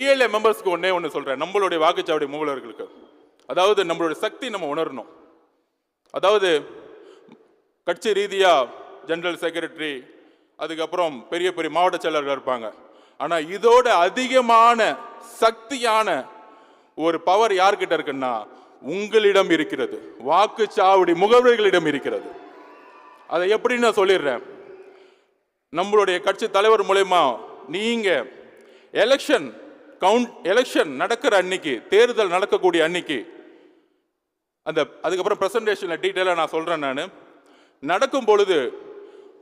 PLA மெம்பர்ஸ்க்கு ஒன்றே ஒன்று சொல்கிறேன் நம்மளுடைய வாக்குச்சாவடி மூவலர்களுக்கு. அதாவது நம்மளுடைய சக்தி நம்ம உணரணும். அதாவது கட்சி ரீதியாக ஜெனரல் செக்ரட்டரி அதுக்கப்புறம் பெரிய பெரிய மாவட்ட செயலர்கள் இருப்பாங்க. ஆனால் இதோட அதிகமான சக்தியான ஒரு பவர் யார்கிட்ட இருக்குன்னா உங்களிடம் இருக்கிறது. வாக்குச்சாவடி முகவர்களிடம் இருக்கிறது. அதை எப்படின்னு நான் சொல்லிடுறேன். நம்மளுடைய கட்சி தலைவர் மூலயமா நீங்கள் எலெக்ஷன் கவுண்ட் எலெக்ஷன் நடக்கிற அன்னைக்கு தேர்தல் நடக்கக்கூடிய அன்னைக்கு அந்த அதுக்கப்புறம் ப்ரெசன்டேஷனில் டீட்டெயிலாக நான் சொல்கிறேன் நான். நடக்கும் பொழுது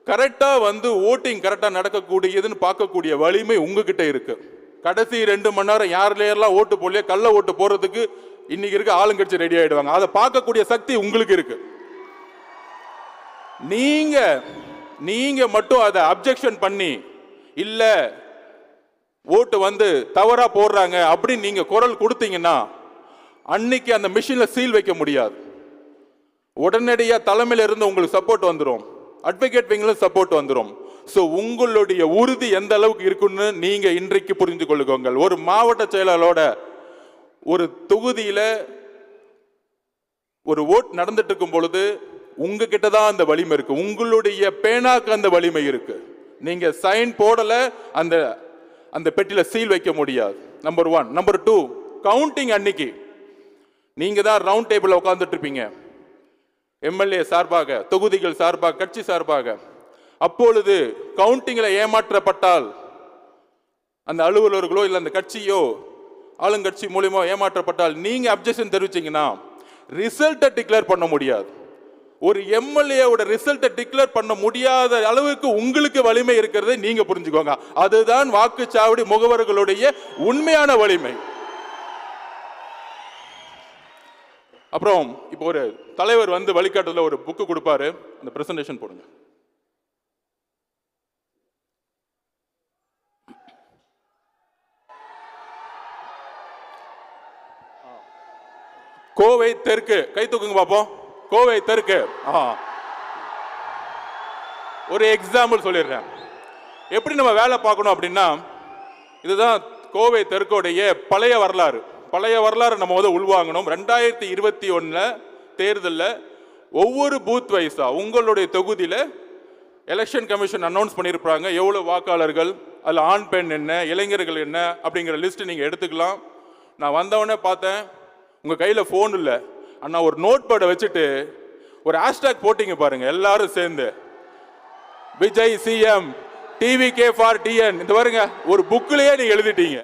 கரெக்டாக வந்து ஓட்டிங் கரெக்டாக நடக்கக்கூடியதுன்னு பார்க்கக்கூடிய வலிமை உங்ககிட்ட இருக்குது கடைசி ரெண்டு மணி நேரம் யார்லேயெல்லாம் ஓட்டு போடலையோ கள்ள ஓட்டு போடுறதுக்கு இன்னைக்கு இருக்க ஆளுங்கட்சி ரெடி ஆகிடுவாங்க அதை பார்க்கக்கூடிய சக்தி உங்களுக்கு இருக்குது நீங்கள் நீங்கள் மட்டும் அதை அப்ஜெக்ஷன் பண்ணி இல்லை ஓட்டு வந்து தவறா போடுறாங்க அப்படின்னு நீங்க குரல் கொடுத்தீங்கன்னா அன்னைக்கு அந்த மிஷின்ல சீல் வைக்க முடியாது. உடனடியாக தலைமையில இருந்து உங்களுக்கு சப்போர்ட் வந்துடும் அட்வொகேட் விங்ல சப்போர்ட் வந்துடும் ஸோ உங்களுடைய உறுதி எந்த அளவுக்கு இருக்குன்னு நீங்க இன்றைக்கு புரிந்து கொள்ளுங்கள். ஒரு மாவட்ட செயலாளரோட ஒரு தொகுதியில் ஒரு ஓட் நடந்துட்டு இருக்கும் பொழுது உங்ககிட்ட தான் அந்த வலிமை இருக்கு. உங்களுடைய பேனாக்கு அந்த வலிமை இருக்கு. நீங்க சைன் போடல அந்த அந்த பெட்டியில் சீல் வைக்க முடியாது. Number one number two counting அன்னைக்கு. நீங்கள் தான் ரவுண்ட் டேபிளில் உட்காந்துட்டு இருப்பீங்க. எம்எல்ஏ சார்பாக தொகுதிகள் சார்பாக கட்சி சார்பாக. அப்பொழுது கவுண்டிங்கில் ஏமாற்றப்பட்டால் அந்த அலுவலர்களோ இல்லை அந்த கட்சியோ ஆளுங்கட்சி மூலியமா ஏமாற்றப்பட்டால் நீங்கள் அப்ஜெக்ஷன் தெரிவிச்சீங்கன்னா ரிசல்ட்டை டிக்ளேர் பண்ண முடியாது. ஒரு எம்எல்ஏவோட ரிசல்ட்டை டிக்ளேர் பண்ண முடியாத அளவுக்கு உங்களுக்கு வலிமை இருக்கிறதை நீங்க புரிஞ்சுக்கோங்க. அதுதான் வாக்குச்சாவடி முகவர்களுடைய உண்மையான வலிமை. அப்புறம் இப்போ ஒரு தலைவர் வந்து வழிகாட்டுதல ஒரு புக்கு கொடுப்பாரு. அந்த பிரசன்டேஷன் போடுங்க. கோவை தெற்கு. கை தூக்குங்க பார்ப்போம் கோவை தெற்கு. ஆ ஒரு எக்ஸாம்பிள் சொல்லிடுறேன். எப்படி நம்ம வேலை பார்க்கணும் அப்படின்னா இதுதான் கோவை தெற்குடைய பழைய வரலாறு. பழைய வரலாறு நம்ம வந்து உள்வாங்கணும். ரெண்டாயிரத்தி இருபத்தி ஒன்றில் தேர்தலில் ஒவ்வொரு பூத் வைஸாக உங்களுடைய தொகுதியில் எலெக்ஷன் கமிஷன் அனௌன்ஸ் பண்ணியிருப்பாங்க. எவ்வளோ வாக்காளர்கள் அதில் ஆண் பெண் என்ன இளைஞர்கள் என்ன அப்படிங்கிற லிஸ்ட்டு நீங்கள் எடுத்துக்கலாம். நான் வந்தவொடனே பார்த்தேன். உங்கள் கையில் ஃபோன் இல்லை. அண்ணா ஒரு நோட் பேடை வச்சுட்டு ஒரு ஹேஷ்டேக் போட்டிங்க பாருங்க எல்லாரும் சேர்ந்து. Vijay CM TV K for TN இந்த பாருங்க ஒரு புக்கிலேயே நீங்க எழுதிட்டீங்க.